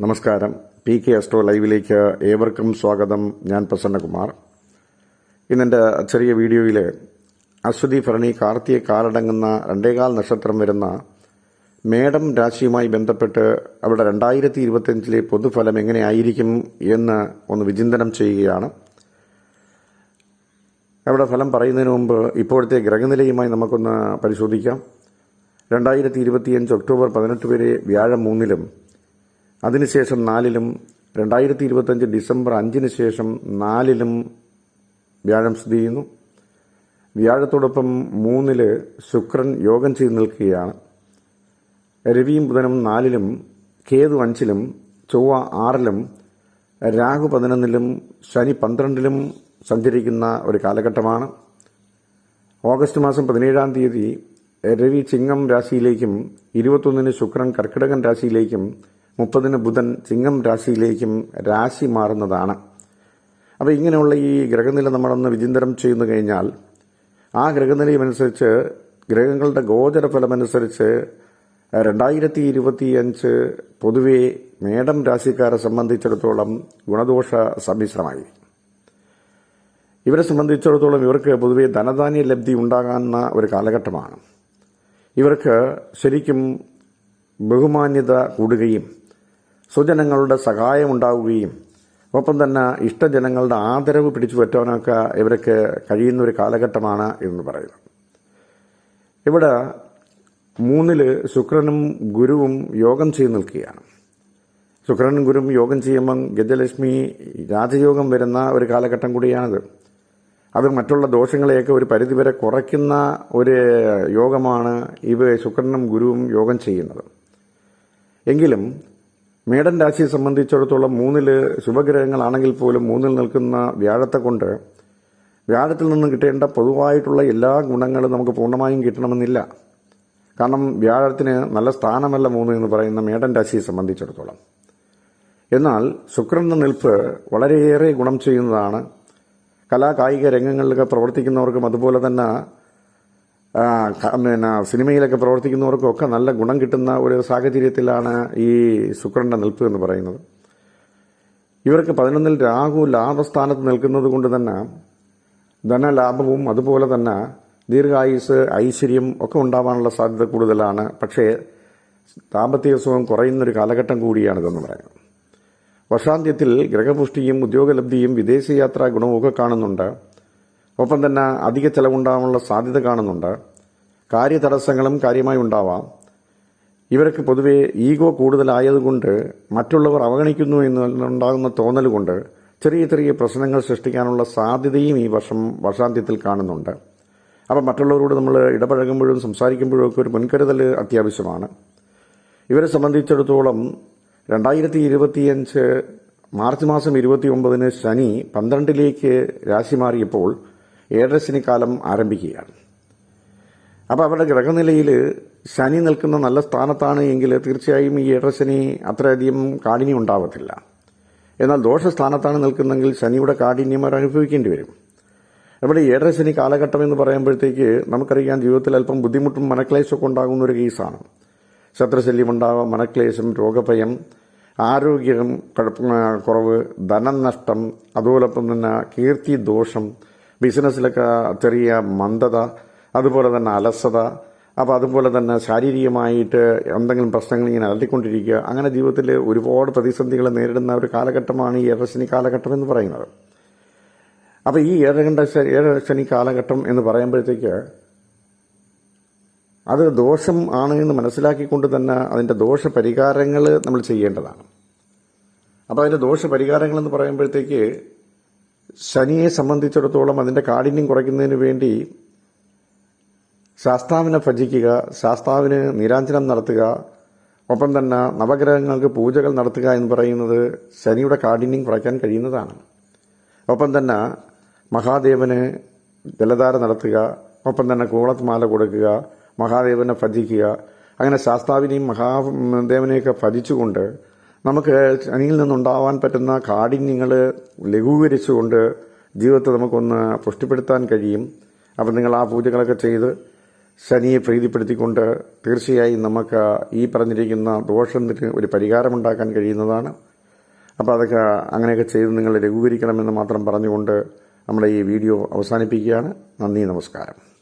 നമസ്കാരം. P K astro ലൈവിലേക്ക് ഏവർക്കും സ്വാഗതം. ഞാൻ പ്രസന്നകുമാർ. ഇന്നെന്റെ ചെറിയ വീഡിയോയിൽ അശ്വതി ഭരണി കാർത്തിക കാലടങ്ങുന്ന രണ്ടേകാൽ നക്ഷത്രം വരുന്ന മേടം രാശിയുമായി ബന്ധപ്പെട്ട് അവിടെ രണ്ടായിരത്തി ഇരുപത്തിയഞ്ചിലെ പൊതുഫലം എങ്ങനെയായിരിക്കും എന്ന് ഒന്ന് വിചിന്തനം ചെയ്യുകയാണ്. അവിടെ ഫലം പറയുന്നതിന് മുമ്പ് ഇപ്പോഴത്തെ ഗ്രഹനിലയുമായി നമുക്കൊന്ന് പരിശോധിക്കാം. രണ്ടായിരത്തി ഇരുപത്തിയഞ്ച് ഒക്ടോബർ പതിനെട്ട് വരെ വ്യാഴം മൂന്നിലും അതിനുശേഷം നാലിലും രണ്ടായിരത്തി ഇരുപത്തഞ്ച് ഡിസംബർ അഞ്ചിന് ശേഷം നാലിലും വ്യാഴം സ്ഥിതി ചെയ്യുന്നു. വ്യാഴത്തോടൊപ്പം മൂന്നിൽ ശുക്രൻ യോഗം ചെയ്ത് നിൽക്കുകയാണ്. രവിയും ബുധനും നാലിലും കേതു അഞ്ചിലും ചൊവ്വ ആറിലും രാഹു പതിനൊന്നിലും ശനി പന്ത്രണ്ടിലും സഞ്ചരിക്കുന്ന ഒരു കാലഘട്ടമാണ്. ഓഗസ്റ്റ് മാസം പതിനേഴാം തീയതി രവി ചിങ്ങം രാശിയിലേക്കും ഇരുപത്തൊന്നിന് ശുക്രൻ കർക്കിടകൻ രാശിയിലേക്കും മുപ്പതിന് ബുധൻ ചിങ്ങം രാശിയിലേക്കും രാശി മാറുന്നതാണ്. അപ്പോൾ ഇങ്ങനെയുള്ള ഈ ഗ്രഹനില നമ്മളൊന്ന് വിചിന്തനം ചെയ്യുന്നു കഴിഞ്ഞാൽ ആ ഗ്രഹനിലയുമനുസരിച്ച് ഗ്രഹങ്ങളുടെ ഗോചരഫലമനുസരിച്ച് രണ്ടായിരത്തി ഇരുപത്തിയഞ്ച് പൊതുവെ മേടം രാശിക്കാരെ സംബന്ധിച്ചിടത്തോളം ഗുണദോഷ സമ്മിശ്രമായി. ഇവരെ സംബന്ധിച്ചിടത്തോളം ഇവർക്ക് പൊതുവെ ധനധാന്യ ലബ്ധി ഉണ്ടാകാവുന്ന ഒരു കാലഘട്ടമാണ്. ഇവർക്ക് ശരിക്കും ബഹുമാന്യത കൂടുകയും സ്വജനങ്ങളുടെ സഹായമുണ്ടാവുകയും ഒപ്പം തന്നെ ഇഷ്ടജനങ്ങളുടെ ആദരവ് പിടിച്ചു പറ്റാനൊക്കെ ഇവർക്ക് കഴിയുന്ന ഒരു കാലഘട്ടമാണ് എന്ന് പറയുന്നത് ഇവിടെ മൂന്നിൽ ശുക്രനും ഗുരുവും യോഗം ചെയ്ത് നിൽക്കുകയാണ്. ശുക്രനും ഗുരുവും യോഗം ചെയ്യുമ്പം ഗജലക്ഷ്മി രാജയോഗം വരുന്ന ഒരു കാലഘട്ടം കൂടിയാണിത്. അത് മറ്റുള്ള ദോഷങ്ങളെയൊക്കെ ഒരു പരിധിവരെ കുറയ്ക്കുന്ന ഒരു യോഗമാണ് ഇവ ശുക്രനും ഗുരുവും യോഗം ചെയ്യുന്നത്. എങ്കിലും മേടൻ രാശിയെ സംബന്ധിച്ചിടത്തോളം മൂന്നിൽ ശുഭഗ്രഹങ്ങളാണെങ്കിൽ പോലും മൂന്നിൽ നിൽക്കുന്ന വ്യാഴത്തെ കൊണ്ട് വ്യാഴത്തിൽ നിന്ന് കിട്ടേണ്ട പൊതുവായിട്ടുള്ള എല്ലാ ഗുണങ്ങളും നമുക്ക് പൂർണമായും കിട്ടണമെന്നില്ല. കാരണം വ്യാഴത്തിന് നല്ല സ്ഥാനമല്ല മൂന്ന് എന്ന് പറയുന്ന മേടൻ രാശിയെ സംബന്ധിച്ചിടത്തോളം. എന്നാൽ ശുക്രന്റെ നിൽപ്പ് വളരെയേറെ ഗുണം ചെയ്യുന്നതാണ്. കലാകായിക രംഗങ്ങളിലൊക്കെ പ്രവർത്തിക്കുന്നവർക്കും അതുപോലെ തന്നെ പിന്നെ സിനിമയിലൊക്കെ പ്രവർത്തിക്കുന്നവർക്കൊക്കെ നല്ല ഗുണം കിട്ടുന്ന ഒരു സാഹചര്യത്തിലാണ് ഈ ശുക്രന്റെ നിൽപ്പ് എന്ന് പറയുന്നത്. ഇവർക്ക് പതിനൊന്നിൽ രാഹു ലാഭസ്ഥാനത്ത് നിൽക്കുന്നത് കൊണ്ട് തന്നെ ധനലാഭവും അതുപോലെ തന്നെ ദീർഘായുസ് ഐശ്വര്യം ഒക്കെ ഉണ്ടാവാനുള്ള സാധ്യത കൂടുതലാണ്. പക്ഷേ ദാമ്പത്യ സുഖം കുറയുന്നൊരു കാലഘട്ടം കൂടിയാണിതെന്ന് പറയാം വർഷാന്ത്യത്തിൽ ഗ്രഹപുഷ്ടിയും ഉദ്യോഗലബ്ധിയും വിദേശയാത്രാ ഗുണവും ഒക്കെ കാണുന്നുണ്ട്. ഒപ്പം തന്നെ അധിക ചെലവുണ്ടാകാനുള്ള സാധ്യത കാണുന്നുണ്ട്. കാര്യതടസ്സങ്ങളും കാര്യമായി ഉണ്ടാവാം. ഇവർക്ക് പൊതുവെ ഈഗോ കൂടുതലായതുകൊണ്ട് മറ്റുള്ളവർ അവഗണിക്കുന്നു എന്നുണ്ടാകുന്ന തോന്നൽ കൊണ്ട് ചെറിയ ചെറിയ പ്രശ്നങ്ങൾ സൃഷ്ടിക്കാനുള്ള സാധ്യതയും ഈ വർഷം വർഷാന്ത്യത്തിൽ കാണുന്നുണ്ട്. അപ്പം മറ്റുള്ളവരോട് നമ്മൾ ഇടപഴകുമ്പോഴും സംസാരിക്കുമ്പോഴും ഒക്കെ ഒരു മുൻകരുതൽ അത്യാവശ്യമാണ്. ഇവരെ സംബന്ധിച്ചിടത്തോളം രണ്ടായിരത്തി ഇരുപത്തിയഞ്ച് മാർച്ച് മാസം ഇരുപത്തി ഒമ്പതിന് ശനി പന്ത്രണ്ടിലേക്ക് രാശി മാറിയപ്പോൾ ഏഴര ശനി കാലം ആരംഭിക്കുകയാണ്. അപ്പോൾ അവരുടെ ഗ്രഹനിലയിൽ ശനി നിൽക്കുന്ന നല്ല സ്ഥാനത്താണ് എങ്കിൽ തീർച്ചയായും ഈ ഏഴര ശനി അത്രയധികം കാഠിന്യം ഉണ്ടാവത്തില്ല. എന്നാൽ ദോഷസ്ഥാനത്താണ് നിൽക്കുന്നതെങ്കിൽ ശനിയുടെ കാഠിന്യം അവർ അനുഭവിക്കേണ്ടി വരും. ഇവിടെ ഏഴര ശനി കാലഘട്ടം എന്ന് പറയുമ്പോഴത്തേക്ക് നമുക്കറിയാം ജീവിതത്തിൽ അല്പം ബുദ്ധിമുട്ടും മനക്ലേശമൊക്കെ ഉണ്ടാകുന്ന ഒരു കേസാണ്. ശത്രുശല്യം ഉണ്ടാവാം മനക്ലേശം രോഗഭയം ആരോഗ്യം കുഴപ്പ കുറവ് ധനനഷ്ടം അതോടൊപ്പം തന്നെ കീർത്തി ദോഷം ബിസിനസ്സിലൊക്കെ ചെറിയ മന്ദത അതുപോലെ തന്നെ അലസത അപ്പോൾ അതുപോലെ തന്നെ ശാരീരികമായിട്ട് എന്തെങ്കിലും പ്രശ്നങ്ങൾ ഇങ്ങനെ അലട്ടിക്കൊണ്ടിരിക്കുക അങ്ങനെ ജീവിതത്തിൽ ഒരുപാട് പ്രതിസന്ധികൾ നേരിടുന്ന ഒരു കാലഘട്ടമാണ് ഈ ഏഴശനി കാലഘട്ടം എന്ന് പറയുന്നത്. അപ്പോൾ ഈ ഏഴരണ്ട ഏഴര ശനി കാലഘട്ടം എന്ന് പറയുമ്പോഴത്തേക്ക് അത് ദോഷം ആണ് എന്ന് മനസ്സിലാക്കിക്കൊണ്ട് തന്നെ അതിന്റെ ദോഷപരിഹാരങ്ങൾ നമ്മൾ ചെയ്യേണ്ടതാണ്. അപ്പോൾ അതിന്റെ ദോഷപരിഹാരങ്ങൾ എന്ന് പറയുമ്പോഴത്തേക്ക് ശനിയെ സംബന്ധിച്ചിടത്തോളം അതിന്റെ കാഠിന്യം കുറയ്ക്കുന്നതിന് വേണ്ടി ശാസ്താവിനെ ഭജിക്കുക ശാസ്താവിന് നീരാഞ്ജനം നടത്തുക ഒപ്പം തന്നെ നവഗ്രഹങ്ങൾക്ക് പൂജകൾ നടത്തുക എന്ന് പറയുന്നത് ശനിയുടെ കാഠിന്യം കുറയ്ക്കാൻ കഴിയുന്നതാണ്. ഒപ്പം തന്നെ മഹാദേവന് ജലധാര നടത്തുക ഒപ്പം തന്നെ കൂളത്മാല കൊടുക്കുക മഹാദേവനെ ഭജിക്കുക. അങ്ങനെ ശാസ്താവിനെയും മഹാദേവനെയൊക്കെ ഭജിച്ചുകൊണ്ട് നമുക്ക് ശനിയിൽ നിന്നുണ്ടാവാൻ പറ്റുന്ന കാഠിന്യങ്ങൾ ലഘൂകരിച്ചുകൊണ്ട് ജീവിതത്തെ നമുക്കൊന്ന് പുഷ്ടിപ്പെടുത്താൻ കഴിയും. അപ്പം നിങ്ങൾ ആ പൂജകളൊക്കെ ചെയ്ത് ശനിയെ പ്രീതിപ്പെടുത്തിക്കൊണ്ട് തീർച്ചയായും നമുക്ക് ഈ പറഞ്ഞിരിക്കുന്ന ദോഷത്തിന് ഒരു പരിഹാരമുണ്ടാക്കാൻ കഴിയുന്നതാണ്. അപ്പോൾ അതൊക്കെ അങ്ങനെയൊക്കെ ചെയ്ത് നിങ്ങൾ ലഘൂകരിക്കണമെന്ന് മാത്രം പറഞ്ഞുകൊണ്ട് നമ്മുടെ ഈ വീഡിയോ അവസാനിപ്പിക്കുകയാണ്. നന്ദി നമസ്കാരം.